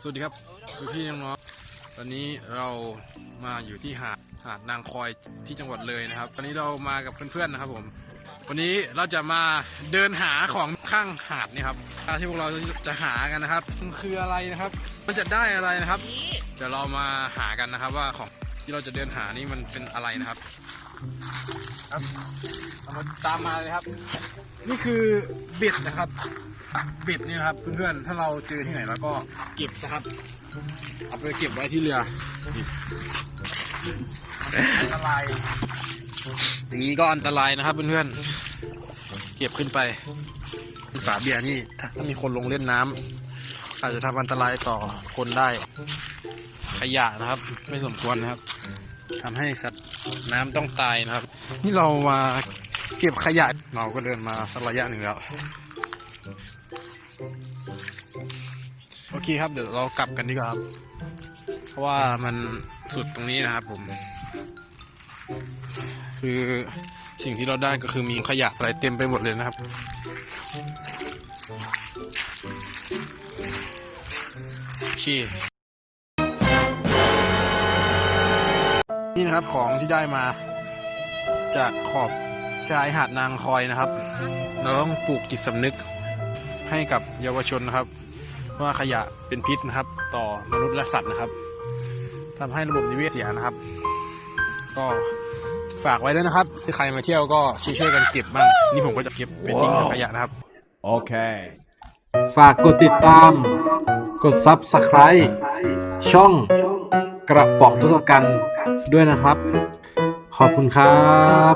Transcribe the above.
สวัสดีครับพี่พี่น้องๆตอนนี้เรามาอยู่ที่หาดหาดนางคอยที่จังหวัดเลยนะครับ ตอนนี้เรามากับเพื่อนๆนะครับผม วันนี้เราจะมาเดินหาของข้างหาดนี่ครับที่พวกเราจะหากันนะครับมันคืออะไรนะครับ มันจะได้อะไรนะครับ เดี๋ยวเรามาหากันนะครับว่าของที่เราจะเดินหานี่มันเป็นอะไรนะครับครับเอาตามมาเลยครับ นี่คือเบ็ดนะครับ เบ็ดนี่นะครับเพื่อนๆ ถ้าเราเจอที่ไหนแล้วก็เก็บนะครับ เอาไปเก็บไว้ที่เรือนี่อันตราย อย่างนี้ก็อันตรายนะครับเพื่อนๆ เก็บขึ้นไปฝาเบียร์นี่ถ้าถ้ามีคนลงเล่นน้ำอาจจะทำอันตรายต่อคนได้ ขยะนะครับ ไม่สมควรนะครับทำให้สัตว์น้ำต้องตายนะครับ นี่เรามาเก็บขยะเราก็เดินมาสักระยะหนึ่งแล้วโอ เคครับเดี๋ยวเรากลับกันดีกว่าครับ เพราะว่ามันสุดตรงนี้นะครับผม คือสิ่งที่เราได้ก็คือมีขยะอะไรเต็มไปหมดเลยนะครับ โอเค นี่นะครับของที่ได้มา จากขอบชายหาดนางคอยนะครับ เราต้องปลูกจิตสำนึกให้กับเยาวชนนะครับ ว่าขยะเป็นพิษนะครับ ต่อมนุษย์และสัตว์นะครับทำให้ระบบนิเวศเสียนะครับ ก็ฝากไว้ด้วยนะครับถ้าใครมาเที่ยวก็ช่วยๆกันเก็บบ้างนี่ผมก็จะเก็บไปทิ้งถังขยะนะครับ Okay. ฝากกดติดตาม กด Subscribe ช่องกระป๋องทศกัณฐ์ด้วยนะครับ ขอบคุณครับ